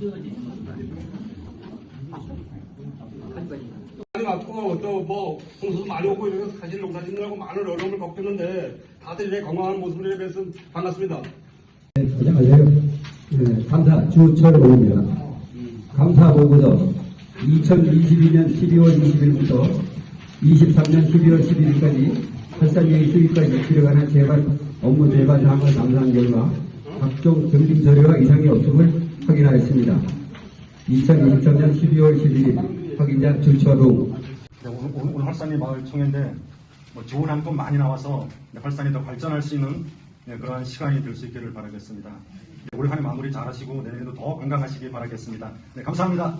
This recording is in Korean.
많이 많고 또뭐 홍수도 많이 오고 이래서 사실 농사 짓느라고 많은 어려움을 겪었는데 다들 이제 건강한 모습을 뵈서 반갑습니다. 안녕하세요. 네, 감사 주철호입니다. 감사 보고서 2022년 12월 20일부터 23년 12월 11일까지 발산위의 수입까지 들어가는 재발 업무 재발 사항을 감사한 결과 각종 경심 서류와 이상이 없음을 확인하였습니다. 2023년 12월 11일 확인자 주철호 네, 오늘, 오늘, 활산이 마을 청년인데 뭐 좋은 한분 많이 나와서 네, 활산이 더 발전할 수 있는 네, 그러한 시간이 될 수 있기를 바라겠습니다. 네, 올 한해 마무리 잘하시고 내년에도 더 건강하시길 바라겠습니다. 네, 감사합니다.